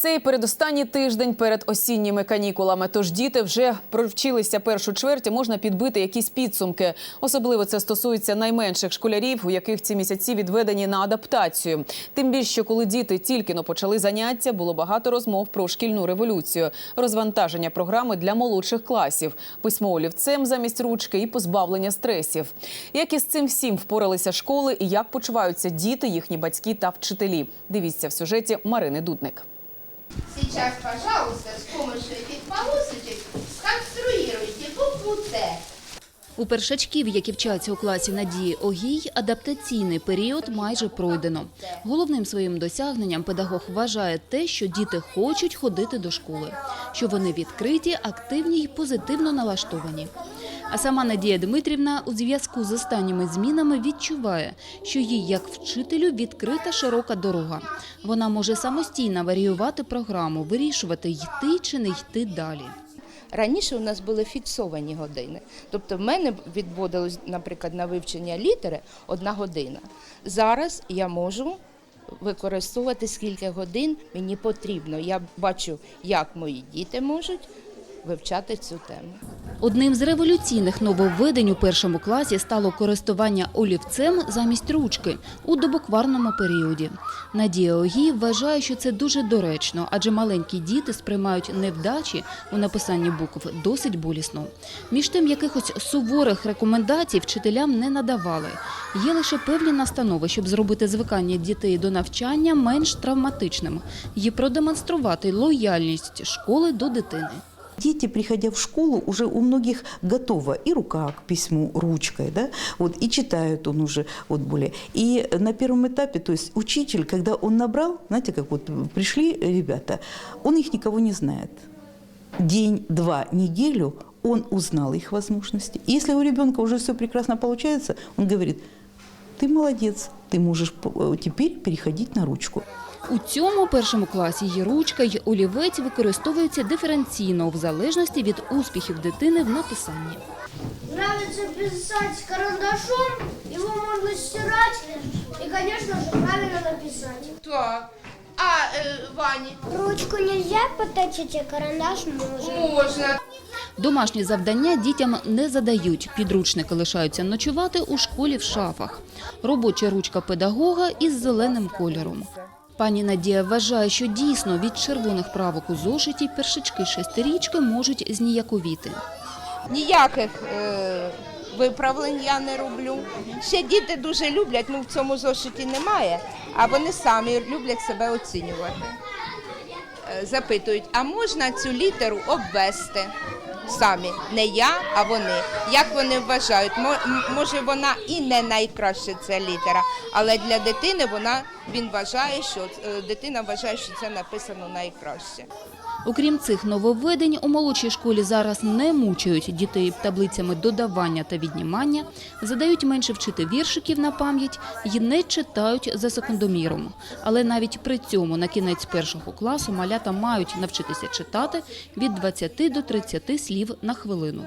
Цей передостанній тиждень перед осінніми канікулами. Тож діти вже провчилися першу чверть, і можна підбити якісь підсумки. Особливо це стосується найменших школярів, у яких ці місяці відведені на адаптацію. Тим більше, що коли діти тільки но почали заняття, було багато розмов про шкільну революцію, розвантаження програми для молодших класів, письмо олівцем замість ручки і позбавлення стресів. Як із цим всім впоралися школи і як почуваються діти, їхні батьки та вчителі? Дивіться в сюжеті Марини Дудник. Сейчас, пожалуйста, с помощью этих полосочек сконструируйте букву Т. У першачків, які вчаться у класі Надії Огій, адаптаційний період майже пройдено. Головним своїм досягненням педагог вважає те, що діти хочуть ходити до школи, що вони відкриті, активні й позитивно налаштовані. А сама Надія Дмитрівна у зв'язку з останніми змінами відчуває, що їй, як вчителю, відкрита широка дорога. Вона може самостійно варіювати програму, вирішувати, йти чи не йти далі. Раніше у нас були фіксовані години. Тобто в мене відводилось, наприклад, на вивчення літери одна година. Зараз я можу використовувати скільки годин мені потрібно. Я бачу, як мої діти можуть вивчати цю тему. Одним з революційних нововведень у першому класі стало користування олівцем замість ручки у добукварному періоді. Надія Огій вважає, що це дуже доречно, адже маленькі діти сприймають невдачі у написанні букв досить болісно. Між тим, якихось суворих рекомендацій вчителям не надавали. Є лише певні настанови, щоб зробити звикання дітей до навчання менш травматичним і продемонструвати лояльність школи до дитини. Дети, приходя в школу, уже у многих готова и рука к письму ручкой, да, вот, и читают он уже вот более. И на первом этапе, то есть учитель, когда он набрал, знаете, как вот пришли ребята, он их никого не знает. День, два, неделю он узнал их возможности. И если у ребенка уже все прекрасно получается, он говорит, ты молодец, ты можешь э, теперь переходить на ручку. У цьому першому класі її ручка й олівець використовуються диференційно в залежності від успіхів дитини в написанні. Нравится писать карандашом, его можно стирать и, конечно же, правильно написать. Так. А е, Вані? Ручку нельзя поточить, а карандаш можно. Можна. Домашні завдання дітям не задають. Підручники лишаються ночувати у школі в шафах. Робоча ручка педагога із зеленим кольором. Пані Надія вважає, що дійсно від червоних правок у зошиті першачки шестирічки можуть зніяковіти. Ніяких е, виправлень я не роблю. Ще діти дуже люблять, ну в цьому зошиті немає, а вони самі люблять себе оцінювати. Е, Запитують, а можна цю літеру обвести самі? Не я, а вони. Як вони вважають? Мо- Може, вона і не найкраща ця літера, але для дитини вона він вважає, що е, дитина вважає, що це написано найкраще. Окрім цих нововведень, у молодшій школі зараз не мучають дітей таблицями додавання та віднімання, задають менше вчити віршиків на пам'ять і не читають за секундоміром. Але навіть при цьому на кінець першого класу малята мають навчитися читати від 20 до 30 слів на хвилину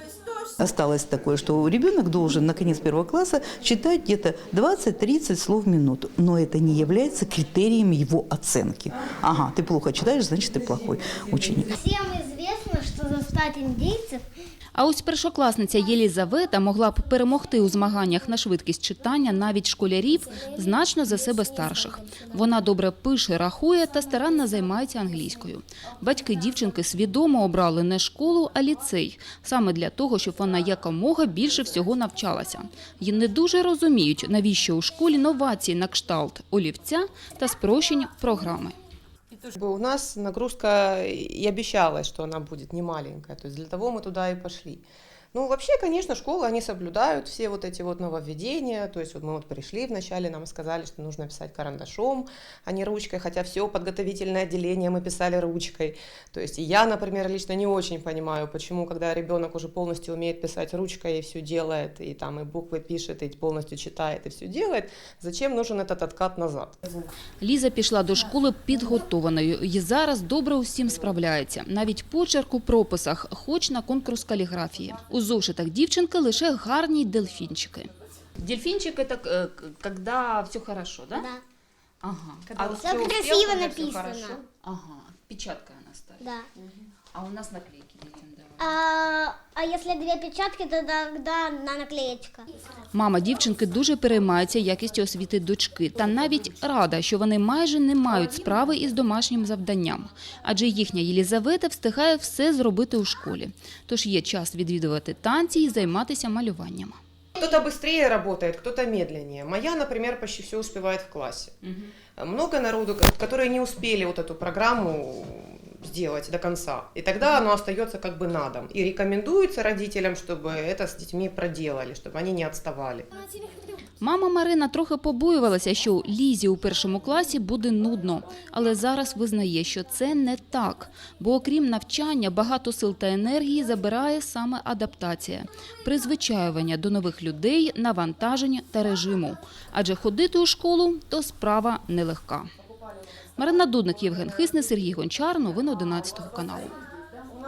Осталось такое, что ребенок должен на конец первого класса читать где-то 20-30 слов в минуту. Но это не является критерием его оценки. Ага, ты плохо читаешь, значит, ты плохой ученик. Всем известно, что застать индейцев а ось першокласниця Єлізавета могла б перемогти у змаганнях на швидкість читання навіть школярів значно за себе старших. Вона добре пише, рахує та старанно займається англійською. Батьки дівчинки свідомо обрали не школу, а ліцей, саме для того, щоб вона якомога більше всього навчалася. І не дуже розуміють, навіщо у школі новації на кшталт олівця та спрощень програми. У нас нагрузка и обещалась, что она будет не маленькая. То есть для того мы туда и пошли. Ну, вообще, конечно, школы, они соблюдают все вот эти вот нововведения. То есть вот мы вот пришли вначале, нам сказали, что нужно писать карандашом, а не ручкой. Хотя все подготовительное отделение мы писали ручкой. То есть и я, например, лично не очень понимаю, почему, когда ребенок уже полностью умеет писать ручкой и все делает, и там и буквы пишет, и полностью читает, и все делает, зачем нужен этот откат назад? Ліза пішла до школи підготованою і зараз добре усім справляється. Навіть почерк у прописах, хоч на конкурс каліграфії. У зошитах дівчинки лише гарні дельфінчики. Дельфинчик это э, когда все хорошо, да? Да. Ага. Всё красиво написано. Ага. Печатка она ставит. Да. А у нас наклейки детям давали. А, а если две печатки, то тогда на наклеечка. Мама дівчинки дуже переймається якістю освіти дочки та навіть рада, що вони майже не мають справи із домашнім завданням, адже їхня Єлізавета встигає все зробити у школі. Тож є час відвідувати танці і займатися малюванням. Кто-то быстрее работает, кто-то медленнее. Моя, например, почти все успевает в классе. Много народу, ко- которые не успели вот эту программу сделать до конца. И тогда оно остается как бы на дом. И рекомендуется родителям, чтобы это с детьми проделали, чтобы они не отставали. Мама Марина трохи побоювалася, що Лізі у першому класі буде нудно, але зараз визнає, що це не так. Бо окрім навчання, багато сил та енергії забирає саме адаптація, призвичаювання до нових людей, навантаження та режиму. Адже ходити у школу то справа нелегка. Марина Дудник, Євген Хисне, Сергій Гончар. Новини 11 каналу.